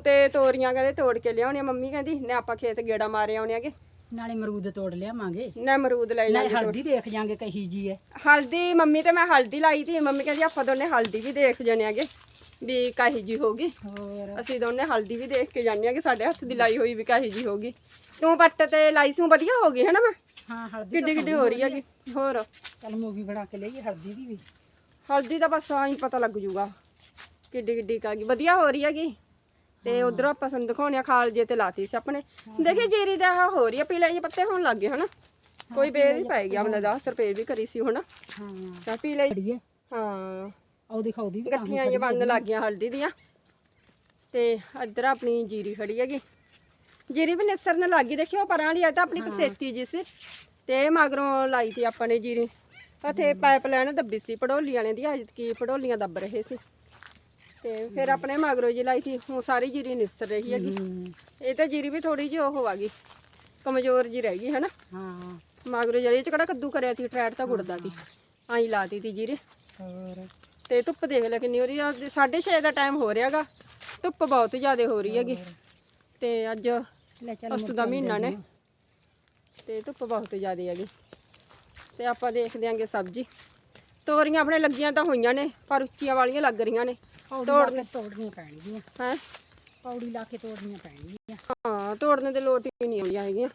ਤੇ ਤੋਰੀਆਂ ਕਹਿੰਦੇ ਤੋੜ ਕੇ ਲਿਆਉਣੀਆਂ। ਮੰਮੀ ਕਹਿੰਦੀ ਨੇ ਆਪਾਂ ਖੇਤ ਗੇੜਾ ਮਾਰੇ ਆਉਣੇ ਆਗੇ ਨਾਲੇ ਅਮਰੂਦ ਤੋੜ ਲਿਆਵਾਂਗੇ। ਨਾ ਅਮਰੂਦ ਲੈ ਨਾਲੇ ਹਲਦੀ ਦੇਖ ਜਾਾਂਗੇ ਕਹੀ ਜੀ ਹੈ ਹਲਦੀ ਮੰਮੀ ਤੇ ਮੈਂ ਹਲਦੀ ਲਾਈ ਤੀ ਮੰਮੀ ਕਹਿੰਦੀ ਆਪਾਂ ਦੋਨੇ ਹਲਦੀ ਵੀ ਦੇਖ ਜਾਣੇ ਆਗੇ ਵੀ ਕਾਹੀ ਜੀ ਹੋਗੀ ਹੋਰ। ਅਸੀਂ ਦੋਨੇ ਹਲਦੀ ਵੀ ਦੇਖ ਕੇ ਜਾਂਦੇ ਆਗੇ ਸਾਡੇ ਹੱਥ ਦੀ ਲਾਈ ਹੋਈ ਵੀ ਕਾਹੀ ਜੀ ਹੋਗੀ ਤੂੰ ਪੱਟ ਤੇ ਲਾਈ ਸੂ ਵਧੀਆ ਹੋ ਗਈ ਹੈ ਨਾ ਮੈਂ? ਹਾਂ ਹਲਦੀ ਕਿੱਡੀ ਕਿੱਡੀ ਹੋ ਰਹੀ ਹੈਗੀ ਹੋਰ? ਚਲ ਮੂਵੀ ਬਣਾ ਕੇ ਲਈਏ ਹਲਦੀ ਦੀ ਵੀ। ਹਲਦੀ ਦਾ ਬਸ ਆਈ ਪਤਾ ਲੱਗ ਜੂਗਾ। ਕਿੱਡੀ ਕਿੱਡੀ ਕਾਗੀ ਵਧੀਆ ਹੋ ਰਹੀ ਹੈਗੀ। ਤੇ ਉਧਰੋਂ ਆਪਾਂ ਤੁਹਾਨੂੰ ਦਿਖਾਉਣੇ ਆ ਖਾਲ ਜੇ ਤੇ ਲਾਤੀ ਸੀ ਆਪਣੇ। ਦੇਖੀ ਜੀਰੀ ਦਾ ਆਹ ਹੋ ਰਹੀ ਆ ਪੀਲੇ ਜਿਹੇ ਪੱਤੇ ਹੋਣ ਲੱਗ ਗਏ ਹਨਾ। ਕੋਈ ਬੇਲ ਹੀ ਪਾਏਗੀ ਆਪਣੇ 10 ਰੁਪਏ ਵੀ ਕਰੀ ਸੀ ਹੁਣ। ਹਾਂ। ਤਾਂ ਪੀਲੇ ਹੈ। ਹਾਂ ਉਹ ਦਿਖਾਉਦੀ ਵੀ ਗੱਠੀਆਂ ਇਹ ਬਣਨ ਲੱਗ ਗਈਆਂ ਹਲਦੀ ਦੀਆਂ। ਤੇ ਇੱਧਰ ਆਪਣੀ ਜੀਰੀ ਖੜੀ ਹੈਗੀ। ਜੀਰੀ ਵੀ ਨਿਸਰਨ ਲੱਗ ਗਈ ਦੇਖਿਓ ਪਰਾਂ ਵਾਲੀ ਆ ਤਾਂ ਆਪਣੀ ਪਸੇਤੀ ਜੀ ਸੀ। ਤੇ ਮਗਰੋਂ ਲਾਈ ਤੀ ਆਪਾਂ ਨੇ ਜੀਰੀ। ਉੱਥੇ ਪਾਈਪ ਲਾਈਨ ਦੱਬੀ ਸੀ ਪੜੋਲੀ ਵਾਲਿਆਂ ਦੀ ਅੱਜ ਕੀ ਪੜੋਲੀਆਂ ਦੱਬ ਰਹੇ ਸੀ। ਤੇ ਫਿਰ ਆਪਣੇ ਮਗਰੋਂ ਜੀ ਲਾਈ ਤੀ ਹੁਣ ਸਾਰੀ ਜੀਰੀ ਨਿਸਰ ਰਹੀ ਹੈਗੀ। ਹੂੰ, ਇਹ ਤਾਂ ਜੀਰੀ ਵੀ ਥੋੜੀ ਜਿਹੀ ਉਹ ਆ ਗਈ ਕਮਜ਼ੋਰ ਜੀ ਰਹਿ ਗਈ ਹੈ ਨਾ ਹਾਂ। ਮਗਰੋਂ ਜਿਹੜੀ ਚ ਕਿਹੜਾ ਕੱਦੂ ਕਰਿਆ ਤੀ ਟਰੈਟ ਤਾਂ ਗੁੜਦਾ ਤੀ ਆਈ ਲਾਤੀ ਤੀ ਜੀਰੀ। ਹੋਰ? ਤੇ ਧੁੱਪ ਦੇਖ ਲੈ ਕਿੰਨੀ ਹੋ ਰਹੀ ਆ 6:30 ਦਾ ਟਾਈਮ ਹੋ ਰਿਹਾਗਾ ਧੁੱਪ ਬਹੁਤ ਜ਼ਿਆਦਾ ਹੋ ਰਹੀ ਹੈਗੀ। ਤੇ ਅੱਜ ਲੈ ਚੱਲ ਅਸੂ ਦਾ ਮਹੀਨਾ ਨੇ। ਤੇ ਧੁੱਪ ਬਹੁਤ ਜ਼ਿਆਦਾ ਹੈਗੀ। ਤੇ ਆਪਾਂ ਦੇਖ ਦਿਆਂਗੇ ਸਬਜ਼ੀ। ਤੋਰੀਆਂ ਆਪਣੇ ਲੱਗੀਆਂ ਤਾਂ ਹੋਈਆਂ ਨੇ ਪਰ ਉੱਚੀਆਂ ਵਾਲੀਆਂ ਲੱਗ ਰਹੀਆਂ ਨੇ। ਤੋੜ ਕੇ ਤੋੜਨੀਆਂ ਪੈਣਗੀਆਂ। ਹੈ? ਪੌੜੀ ਲਾ ਕੇ ਤੋੜਨੀਆਂ ਪੈਣਗੀਆਂ। ਹਾਂ ਤੋੜਨੇ ਤੇ ਲੋਟ ਹੀ ਨਹੀਂ ਆਉਂਦੀਆਂ ਹੈਗੀਆਂ।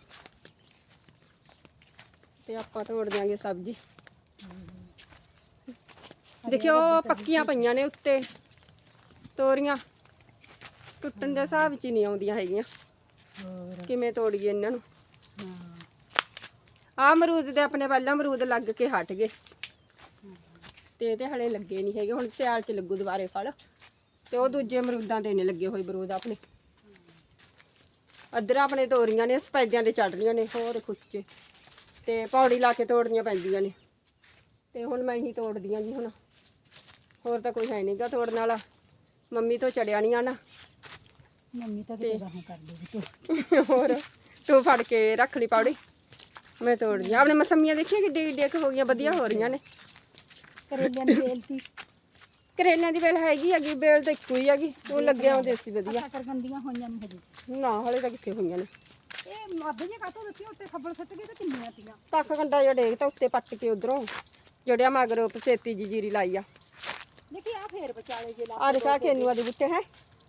ਤੇ ਆਪਾਂ ਤੋੜ ਦਿਆਂਗੇ ਸਬਜ਼ੀ। ਦੇਖਿਓ ਪੱਕੀਆਂ ਪਈਆਂ ਨੇ ਉੱਤੇ। ਤੋਰੀਆਂ ਟੁੱਟਣ ਦੇ ਹਿਸਾਬ ਵਿੱਚ ਹੀ ਨਹੀਂ ਆਉਂਦੀਆਂ ਹੈਗੀਆਂ। ਹੋਰ। ਕਿਵੇਂ ਤੋੜੀਏ ਇਹਨਾਂ ਨੂੰ? ਹਾਂ। ਆ ਅਮਰੂਦ ਦੇ ਆਪਣੇ ਪਹਿਲਾਂ ਅਮਰੂਦ ਲੱਗ ਕੇ ਹਟ ਗਏ। ਤੇ ਇਹਦੇ ਹਲੇ ਲੱਗੇ ਨਹੀਂ ਹੈਗੇ ਹੁਣ ਸਿਆਲ ਚ ਲੱਗੂ ਦੁਬਾਰੇ ਫਲ। ਤੇ ਉਹ ਦੂਜੇ ਅਮਰੂਦਾਂ ਤੇ ਨੇ ਲੱਗੇ ਹੋਏ ਬਰੂਦ ਆਪਣੇ। ਅੱਧਰ ਆਪਣੇ ਤੋਰੀਆਂ ਨੇ ਸਪੈਦਿਆਂ ਤੇ ਚੜ ਰਹੀਆਂ ਨੇ ਹੋਰ ਖੁੱਚੇ ਤੇ ਪੌੜੀ ਲਾ ਕੇ ਤੋੜਨੀਆਂ ਪੈਂਦੀਆਂ ਨੇ। ਤੇ ਹੁਣ ਮੈਂ ਹੀ ਤੋੜਦੀਆਂ ਜੀ ਹੁਣ। ਹੋਰ ਤਾਂ ਕੋਈ ਹੈ ਨਹੀਂਗਾ ਤੋੜਨ ਵਾਲਾ। ਮੰਮੀ ਤੋਂ ਚੜਿਆ ਨਹੀਂ ਆਣਾ। ਮੰਮੀ ਤਾਂ ਕਿਤੇ ਗਾਹਾਂ ਕਰ ਦੇਗੀ ਤੂੰ। ਹੋਰ ਤੂੰ ਫੜ ਕੇ ਰੱਖ ਲਈ ਪੌੜੀ। ਮੈਂ ਤੋੜਦੀ ਆਪਣੇ ਮਸਮੀਆਂ ਦੇਖੀਆਂ ਕਿੱਡੀ ਕਿੱਡੀਆਂ ਕੁ ਹੋ ਗਈਆਂ ਵਧੀਆ ਹੋ ਰਹੀਆਂ ਨੇ। ਕਰੇਲਿਆਂ ਦੀ ਵੇਲ ਸੀ। ਕਰੇਲਿਆਂ ਦੀ ਵੇਲ ਹੈਗੀ ਹੈਗੀ ਬੇਲ ਤਾਂ ਇੱਕੋ ਹੀ ਹੈਗੀ ਉਹ ਲੱਗਿਆ ਹੁੰਦੇ ਸੀ ਵਧੀਆ। ਸ਼ੱਕਰ ਗੰਦੀਆਂ ਹੋਈਆਂ ਨਹੀਂ ਹਜੇ। ਨਾ ਹਲੇ ਤਾਂ ਕਿੱਥੇ ਹੋਈਆਂ ਨੇ। ਇਹ ਮੱਧ ਜੇ ਕਾਤੋਂ ਦਿੱਤੀ ਉੱਤੇ ਖੱਬਲ ਸੱਟ ਗਏ ਤੇ ਕਿੰਨੀਆਂ ਤੀਆਂ? ਤੱਕ ਕੰਡਾ ਜਿਹਾ ਡੇਗ ਤਾਂ ਉੱਤੇ ਪੱਟ ਕੇ ਉਧਰੋਂ ਜਿਹੜਿਆ ਮਗਰ ਪਸੇਤੀ ਜੀ ਜੀਰੀ ਲਾਈ ਆ। ਦੇਖੀ ਆ ਫੇਰ ਵਿਚਾਲੇ ਜੇ ਲਾ ਆ ਦੇਖਾ ਕੇਨੂਆ ਦੇ ਬੁੱਟੇ ਹੈ?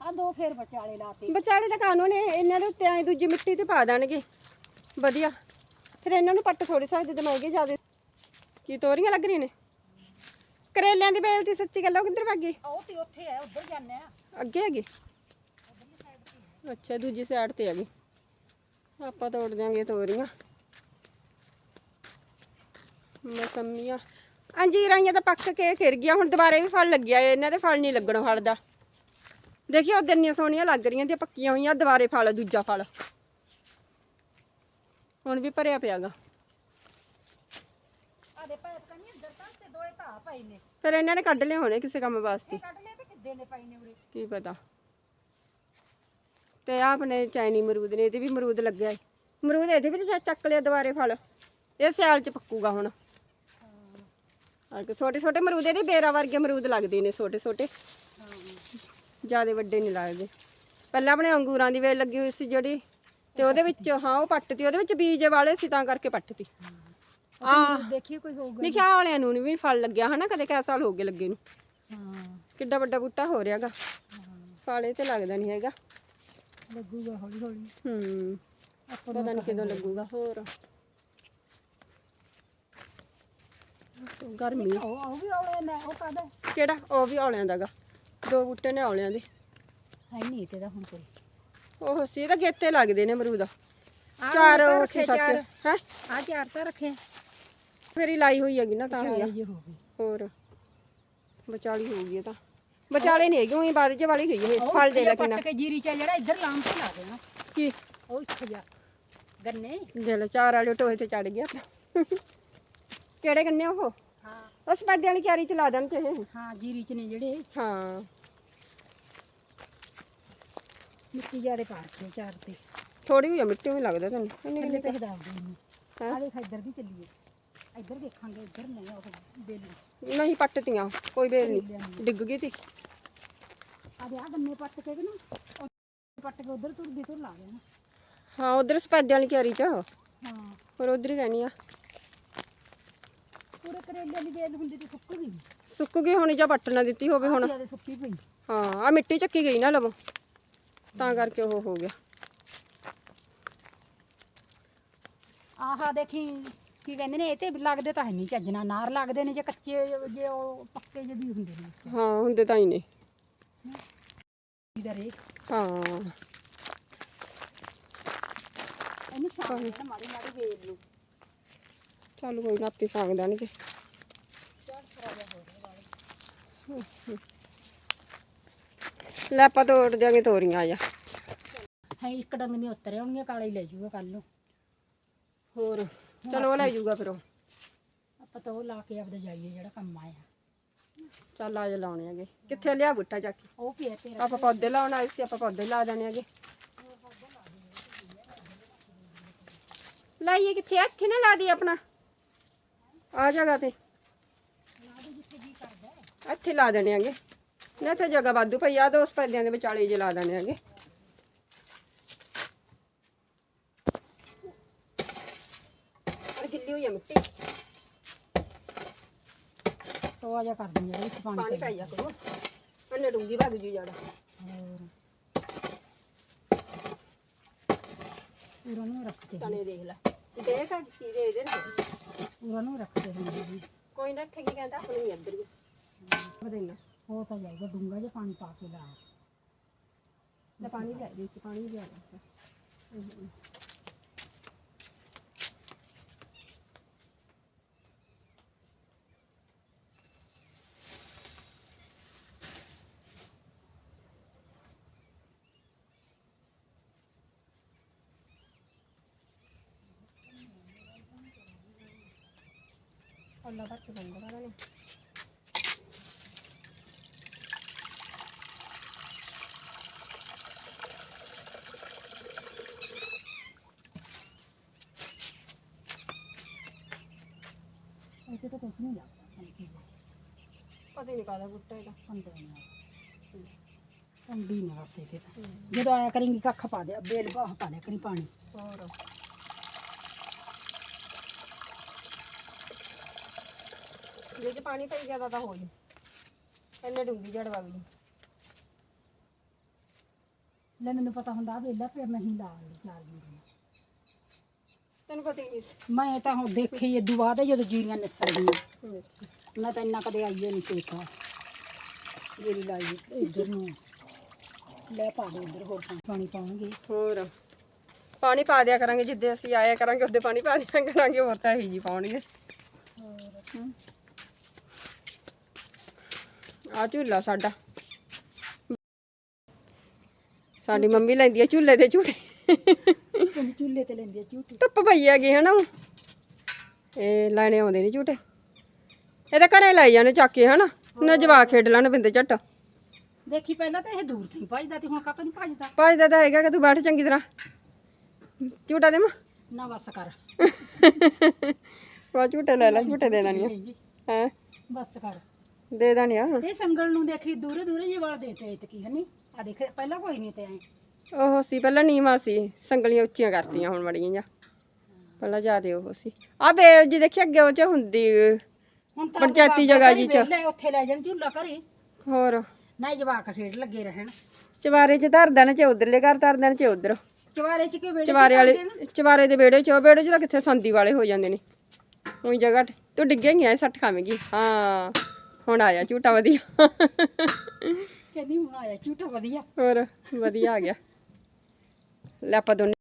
ਆ ਦੋ ਫੇਰ ਵਿਚਾਲੇ ਲਾਤੇ। ਵਿਚਾਲੇ ਤਾਂ ਕਾਨੂੰਨ ਨੇ ਇਹਨਾਂ ਦੇ ਉੱਤੇ ਐ ਦੂਜੀ ਮਿੱਟੀ ਤੇ ਪਾ ਦੇਣਗੇ। ਵਧੀਆ। ਫਿਰ ਇਹਨਾਂ ਨੂੰ ਪੱਟ ਥੋੜੀ ਸਕਦੇ ਦਿਮਾਗੇ ਜਿਆਦੇ। ਕੀ ਤੋਰੀਆਂ ਲੱਗ ਰਹੀਆਂ ਨੇ? ਕਰੇਲਿਆਂ ਦੀ ਬੇਲ ਦੀ ਸੱਚੀ ਗੱਲ ਉਹ ਕਿੱਧਰ ਭੱਗ ਗਈ ਉਹ ਤੇ ਉੱਥੇ ਹੈ ਉੱਧਰ ਜਾਂਦੇ ਆ। ਅੱਗੇ ਹੈਗੇ? ਅੱਛਾ ਦੂਜੀ ਸਾਈਡ ਤੇ ਹੈਗੇ ਆਪਾਂ ਤੋੜ ਦਿਆਂਗੇ ਤੋਰੀਆਂ। ਮਸੰਮੀਆਂ। ਅੰਜੀਰਾਂ ਜਿਹੀਆਂ ਤਾਂ ਪੱਕ ਕੇ ਖਿਰ ਗਿਆ ਹੁਣ ਦੁਬਾਰੇ ਵੀ ਫਲ ਲੱਗਿਆ ਏ, ਇਹਨਾਂ ਦੇ ਫਲ ਨਹੀਂ ਲੱਗਣ ਫਲ ਦਾ। ਦੇਖਿਓ ਉਧਰ ਨੀਆਂ ਸੋਹਣੀਆਂ ਲੱਗ ਰਹੀਆਂ ਤੇ ਪੱਕੀਆਂ ਹੋਈਆਂ ਦੁਬਾਰੇ ਫਲ ਦੂਜਾ ਫਲ। ਹੁਣ ਵੀ ਭਰਿਆ ਪਿਆਗਾ ਆ ਦੇ ਪੈਪ ਕੰਨੀ ਇੱਧਰ ਤਾਂ ਤੇ ਦੋਏ ਧਾ ਪਏ ਨੇ? ਫਿਰ ਇਹਨਾਂ ਨੇ ਕੱਢ ਲਏ ਹੋਣੇ ਕਿਸੇ ਕੰਮ ਵਾਸਤੇ। ਕੱਢ ਲਏ ਤੇ ਕਿੱਦੇ ਨੇ ਪਏ ਨੇ ਉਰੇ? ਕੀ ਪਤਾ। ਤੇ ਆਹ ਆਪਣੇ ਚਾਈਨੀ ਅਮਰੂਦ ਨੇ ਇਹਦੇ ਵੀ ਅਮਰੂਦ ਲੱਗਿਆ ਏ। ਅਮਰੂਦ ਇਹਦੇ ਵੀ ਤਾਂ ਚੱਕ ਲਿਆ ਦੁਬਾਰੇ ਫਲ। ਇਹ ਸਿਆਲ ਚ ਪੱਕੂਗਾ ਹੁਣ। ਆ ਕਿ ਛੋਟੇ ਛੋਟੇ ਅਮਰੂਦ ਇਹਦੇ ਬੇਰਾ ਵਰਗੇ ਅਮਰੂਦ ਲੱਗਦੇ ਨੇ ਛੋਟੇ ਛੋਟੇ। ਜਿਆਦੇ ਵੱਡੇ ਨਹੀਂ ਲੱਗਦੇ। ਪਹਿਲਾਂ ਆਪਣੇ ਅੰਗੂਰਾਂ ਦੀ ਵੇਲ ਲੱਗੀ ਹੋਈ ਸੀ ਜਿਹੜੀ ਤੇ ਉਹਦੇ ਵਿੱਚ ਹਾਂ ਉਹ ਪੱਟਤੀ ਉਹਦੇ ਵਿੱਚ ਬੀਜ ਵਾਲੇ ਸੀ ਤਾਂ ਕਰਕੇ ਪੱਟਤੀ ਆ ਦੇਖੀ ਕੋਈ ਹੋਊਗਾ ਲਿਖਿਆ ਵਾਲਿਆਂ ਨੂੰ ਨੀ ਵੀ ਫਲ ਲੱਗਿਆ ਹਨਾ ਕਦੇ ਕੈ ਸਾਲ ਹੋ ਗਏ ਲੱਗੇ ਨੂੰ। ਹਾਂ। ਕਿੱਡਾ ਵੱਡਾ ਬੂਟਾ ਹੋ ਰਿਹਾਗਾ। ਫਾਲੇ ਤੇ ਲੱਗਦਾ ਨਹੀਂ ਹੈਗਾ। ਲੱਗੂਗਾ ਹੌਲੀ ਹੌਲੀ। ਹੂੰ। ਆਪਾਂ ਪਤਾ ਨਹੀਂ ਕਿਦੋਂ ਲੱਗੂਗਾ ਹੋਰ। ਗਰਮੀ। ਉਹ ਉਹ ਵੀ ਔਲੇ ਨੇ ਉਹ ਕਾਦਾ ਕਿਹੜਾ? ਉਹ ਵੀ ਔਲਿਆਂ ਦਾਗਾ ਦੋ ਬੂਟੇ ਨੇ ਔਲਿਆਂ ਦੇ। ਹੈ ਨਹੀਂ ਤੇ ਦਾ ਹੁਣ ਕੋਈ। ਉਹ ਸੀ ਤਾਂ ਗੇਤੇ ਲੱਗਦੇ ਨੇ ਅਮਰੂਦ। ਚਾਰ ਉਹ ਰੱਖੇ ਸੀ ਸੱਚ। ਚਾਰ। ਹੈ? ਆ ਚਾਰ ਤਾਂ ਰੱਖੇ। ਫੇਰੀ ਲਾਈ ਹੋਈ ਹੈਗੀ ਨਾ ਤਾਂ ਹੋਈ ਆ ਚਾਲੇ ਜੇ ਹੋ ਹੋਰ ਵਿਚਾਲੀ ਹੋ ਗਈ ਇਹ ਤਾਂ। ਵਿਚਾਲੇ ਨਹੀਂ ਹੈਗੀ ਉਹੀ ਬਾਅਦ ਚ ਵਾਲੀ ਗਈ ਉਹ ਫਲ ਦੇ ਲੈ ਪੱਟ ਕਿੰਨਾ ਕੇ ਜੀਰੀ ਚ ਜਿਹੜਾ ਇੱਧਰ ਲਾਮ ਤੇ ਲਾ ਦੇਣਾ। ਕੀ? ਉਹ ਇੱਥੇ ਜਾ। ਗੰਨੇ। ਦੇ ਲੈ ਚਾਰ ਵਾਲੇ ਟੋਏ ਤੇ ਚੜ ਗਿਆ। ਕਿਹੜੇ ਕੰਨੇ ਉਹ? ਹਾਂ। ਉਸ ਪਾਦੇ ਵਾਲੀ ਕਿਆਰੀ ਚ ਲਾ ਦੇਣ ਚਾਹੇ ਹਾਂ ਜੀਰੀ ਚ ਨੇ ਜਿਹੜੇ। ਹਾਂ। ਮਿੱਟੀ ਜਿਆਦੇ ਪਾ ਰੱਖੇ ਚਾਰ ਤੇ। ਥੋੜੀ ਹੋਈ ਆ ਮਿੱਟੀ ਵੀ ਲੱਗਦਾ ਤੈਨੂੰ। ਇੰਨੀ ਥੱਲੇ ਕਿੰਨੀ ਤੇ ਦੇ ਹੈਂ? ਆ ਦੇਖ ਇੱਧਰ ਵੀ ਚੱਲੀਏ ਇੱਧਰ ਦੇਖਾਂਗੇ ਇੱਧਰ ਨਹੀਂ ਉਹ ਬੇਲੀ ਨਹੀਂ ਪੱਟਤੀਆਂ ਕੋਈ ਬੇਲ ਨਹੀਂ ਡਿੱਗ ਗਈ ਤੀ ਆ ਦੇ ਆ ਗੰਨੇ ਪੱਟ ਕੇ ਕਿ ਨਾ ਉਧਰ ਤੁਰਦੀ ਤੁਰ ਲਾ ਦੇਣਾ ਹਾਂ ਉਧਰ ਸਪੈਦੇ ਵਾਲੀ ਕਿਆਰੀ ਚ ਹਾਂ ਹੋਰ ਉਧਰ ਹੀ ਕਹਿਣੀ ਆ ਪੂਰੇ ਕਰੇਲੇ ਦੀ ਵੇਲ ਹੁੰਦੀ ਤੇ ਸੁੱਕ ਗਈ ਸੁੱਕ ਗਈ ਹੋਣੀ ਜਾਂ ਪੱਟ ਨਾ ਦਿੱਤੀ ਹੋਵੇ ਹੁਣ ਜ਼ਿਆਦਾ ਸੁੱਕੀ ਪਈ ਹਾਂ ਆ ਮਿੱਟੀ ਚੱਕੀ ਗਈ ਨਾ ਲਵੋ ਤਾਂ ਕਰਕੇ ਉਹ ਹੋ ਗਿਆ ਆਹਾ ਦੇਖੀ ਕੀ ਕਹਿੰਦੇ ਨੇ ਇਹ ਤੇ ਲੱਗਦੇ ਤਾਂ ਹੈ ਨਹੀਂ ਚੱਜਣਾ ਨਾਰ ਲੱਗਦੇ ਨੇ ਜੇ ਕੱਚੇ ਜੇ ਉਹ ਪੱਕੇ ਜਿਹੇ ਵੀ ਹੁੰਦੇ ਨੇ। ਹਾਂ ਹੁੰਦੇ ਤਾਂ ਹੀ ਨੇ। ਇਹਦਾ ਰੇ ਹਾਂ। ਇਹਨੂੰ ਸਾਹ ਨਾ ਮਾੜੀ ਮਾੜੀ ਵੇਲ ਨੂੰ ਚੱਲ ਕੋਈ ਨਾ ਆਪੇ ਸਾਂਗ ਦੇਣਗੇ। ਲੈ ਆਪਾਂ ਤੋੜ ਦਿਆਂਗੇ ਤੋਰੀਆਂ ਆ ਜਾ। ਹੈ ਇੱਕ ਡੰਗ ਦੀਆਂ ਉਤਰੇ ਹੋਣਗੀਆਂ ਕਾਲੇ ਹੀ ਲੈ ਜਾਊਗਾ ਕੱਲ ਨੂੰ। ਹੋਰ। ਚਲੋ ਉਹ ਲੈ ਜਾਊਗਾ ਫਿਰ ਉਹ। ਆਪਾਂ ਤਾਂ ਉਹ ਲਾ ਕੇ ਆਪਦਾ ਜਾਈਏ ਜਿਹੜਾ ਕੰਮ ਆਇਆ। ਚੱਲ ਆ ਜਾ ਲਾਉਣੇ ਹੈਗੇ। ਕਿੱਥੇ ਲਿਆ ਬੁੱਟਾ ਚੱਕ ਕੇ? ਉਹ ਪਿਆ ਤੇਰਾ ਆਪਾਂ ਪੌਦੇ ਲਾਉਣ ਆਏ ਸੀ ਆਪਾਂ ਪੌਦੇ ਲਾ ਦੇਣੇ ਹੈਗੇ। ਲਾਈਏ ਕਿੱਥੇ ਆ? ਇੱਥੇ ਨਾ ਲਾ ਦੀ ਆਪਣਾ। ਆ ਜਗ੍ਹਾ ਤੇ। ਇੱਥੇ ਲਾ ਦੇਣੇ ਹੈਗੇ। ਨਾ ਤੇ ਜਗ੍ਹਾ ਵਾਧੂ ਪਈ ਆ ਦੋ ਦੇ ਵਿਚਾਲੇ ਜੇ ਲਾ ਦੇਣੇ ਹੈਗੇ ਪਰ ਗਿੱਲੀ ਹੋਈ ਆ ਮਿੱਟੀ। ਉਹ ਆ ਜਾ ਕਰ ਦਿੰਦੇ ਵਿੱਚ ਪਾਣੀ ਪਾਣੀ ਪੈ ਪਾਈ ਜਾ ਕਰੋ। ਅੰਨੇ ਡੂੰਗੀ ਭੱਗ ਜੂ ਜਾੜਾ ਪੂਰਾ ਨੂੰ ਰੱਖਦੇ ਤਨੇ ਦੇਖ ਲੈ। ਦੇਖ ਆ ਕੀ ਦੇ ਦੇ ਪੂਰਾ ਨੂੰ ਰੱਖਦੇ ਹੁੰਦੇ ਜੀ। ਕੋਈ ਨਾ ਕੀ ਕਹਿੰਦਾ ਆਪਣੇ ਵੀ ਇੱਧਰ ਵੀ। ਬਦਲਣਾ ਉਹ ਤਾਂ ਜਾਏਗਾ ਡੂੰਗਾ ਜਿਹਾ ਪਾਣੀ ਪਾ ਕੇ ਲਾ। ਲੈ ਪਾਣੀ ਲੈ ਦੇ ਪਾਣੀ ਲੈ ਅੱਲਾ ਦਾ ਕੀ ਬੰਦਾ ਕਰਾਂ ਨੇ ਇੱਥੇ ਤਾਂ ਕੁਛ ਨਹੀਂ ਲੱਗਦਾ ਪੰਛੀ ਦੇ ਪਤਾ ਹੀ ਨਹੀਂ ਕਾਦਾ ਬੁੱਟਾ ਇਹਦਾ ਪੰਡੇ ਨਾਲ ਪੰਡੀ ਨੇ ਬਸ ਇੱਥੇ ਤਾਂ ਜਦੋਂ ਆਇਆ ਕरेंगी ਕੱਖ ਪਾ ਦੇ ਬੇਲ ਬਾਹ ਪਾ ਦੇ ਕਰੀ ਪਾਣੀ ਹੋਰ ਜੇ ਚ ਪਾਣੀ ਪਈ ਗਿਆ ਤਾਂ ਹੋ ਜੂ। ਇੰਨੇ ਡੂੰਗੀ ਜੜ ਵਗ ਜੂ ਲੈ ਮੈਨੂੰ ਪਤਾ ਹੁੰਦਾ ਆ ਵੇਲਾ ਫਿਰ ਨਹੀਂ ਲਾ ਲਈ ਚਾਰ ਜੀਰੀਆਂ ਤੈਨੂੰ ਪਤਾ ਹੀ ਨਹੀਂ ਸੀ। ਮੈਂ ਤਾਂ ਹੁਣ ਦੇਖੀ ਇਹ ਬਾਅਦ ਜਦੋਂ ਜੀਰੀਆਂ ਨਿਸਰ ਗਈਆਂ। ਮੈਂ ਤਾਂ ਇੰਨਾ ਕਦੇ ਆਈਏ ਨਹੀਂ ਦੇਖਾ ਜਿਹੜੀ ਲਾਈ ਇੱਧਰ ਨੂੰ ਲੈ ਪਾ ਦੇ ਇੱਧਰ ਹੋਰ ਪਾਣੀ- ਪਾਣੀ ਪਾਉਣਗੇ। ਹੋਰ। ਪਾਣੀ ਪਾ ਦਿਆ ਕਰਾਂਗੇ ਜਿੱਦੇ ਅਸੀਂ ਆਇਆ ਕਰਾਂਗੇ ਉਹਦੇ ਪਾਣੀ ਪਾ ਦਿਆ ਕਰਾਂਗੇ ਹੋਰ ਤਾਂ ਇਹੀ ਜੀ ਪਾਉਣਗੇ। ਹਮ। ਆ ਝੂਲਾ ਸਾਡਾ। ਸਾਡੀ ਮੰਮੀ ਲੈਂਦੀ ਆ ਝੂਲੇ ਤੇ ਝੂਟੇ। ਚੁੱਲ੍ਹੇ ਤੇ ਲੈਂਦੀ ਆ ਝੂਠੀ ਧੁੱਪ ਪਈ ਹੈਗੀ ਹਨਾ। ਇਹ ਲੈਣੇ ਆਉਂਦੇ ਨੇ ਝੂਟੇ। ਇਹ ਤਾਂ ਘਰੇ ਲੈ ਜਾਣੇ ਚੱਕ ਕੇ ਹਨਾ। ਨਾ ਜਵਾ ਖੇਡ ਲੈਣ ਬਿੰਦੇ ਝੱਟ। ਦੇਖੀ ਪਹਿਲਾਂ ਤਾਂ ਇਹ ਦੂਰ ਤੋਂ ਹੀ ਭੱਜਦਾ ਤੇ ਹੁਣ ਕਾਹਤੋਂ ਨਹੀਂ ਭੱਜਦਾ? ਭਜਦਾ ਤਾਂ ਹੈਗਾ ਕਿ ਤੂੰ ਬੈਠ ਚੰਗੀ ਤਰ੍ਹਾਂ। ਝੂਟਾ ਦੇ ਮਾ। ਨਾ ਬਸ ਕਰ। ਉਹ ਝੂਟੇ ਲੈ ਲੈ ਝੂਟੇ ਦੇ ਦੇਣੀਆਂ ਹੈ। ਬਸ ਕਰ। ਦੇ ਦੇਣੀਆਂ ਇਹ ਸੰਗਲ ਨੂੰ ਦੇਖੀ ਦੂਰੇ ਦੂਰੇ ਜਿਹੇ ਵਾਲ ਦੇਤੇ ਇਤ ਕੀ ਹਨੀ? ਆ ਦੇਖ ਪਹਿਲਾਂ ਕੋਈ ਨਹੀਂ ਤੇ ਐ। ਉਹ ਸੀ ਪਹਿਲਾਂ ਨੀਵਾ ਸੀ। ਸੰਗਲੀਆਂ ਉੱਚੀਆਂ ਕਰਤੀਆਂ ਹੁਣ ਮੜੀਆਂ ਜਾਂ ਪਹਿਲਾਂ ਜਿਆਦੇ ਉਹ ਸੀ। ਆ ਬੇਲ ਜੀ ਦੇਖੀ ਅੱਗੇ ਉਹ ਚ ਹੁੰਦੀ ਹੁਣ ਤਾਂ ਪੰਚਾਇਤੀ ਜਗ੍ਹਾ ਜੀ ਚ। ਉੱਥੇ ਲੈ ਜਾਣ ਝੂਲਾ ਘਰੇ। ਹੋਰ? ਨਾ ਜਵਾਕ ਖੇਡ ਲੱਗੇ ਰਹਿਣ। ਚਵਾਰੇ ਚ ਧਰ ਦੇਣ ਚ ਉਧਰਲੇ ਘਰ ਧਰ ਦੇਣ ਚ ਉਧਰ। ਚਵਾਰੇ ਚ ਕਿ ਵੇੜੇ ਚਵਾਰੇ ਵਾਲੇ ਚਵਾਰੇ ਦੇ ਵਿਹੜੇ ਚ ਉਹ ਵਿਹੜੇ ਚ ਤਾਂ ਕਿੱਥੇ ਸੰਦੀ ਵਾਲੇ ਹੋ ਜਾਂਦੇ ਨੇ। ਉਹੀ ਜਗ੍ਹਾ ਤੇ- ਤੂੰ ਡਿੱਗੇਂਗੀ ਐ ਸੱਟ ਖਾਵੇਂਗੀ। ਹਾਂ। ਹੁਣ ਆਇਆ ਝੂਟਾ ਵਧੀਆ। ਕਹਿੰਦੀ ਹੁਣ ਆਇਆ ਝੂਟਾ ਵਧੀਆ। ਹੋਰ ਵਧੀਆ ਆ ਗਿਆ। ਲੈ ਆਪਾਂ ਦੋਨੇ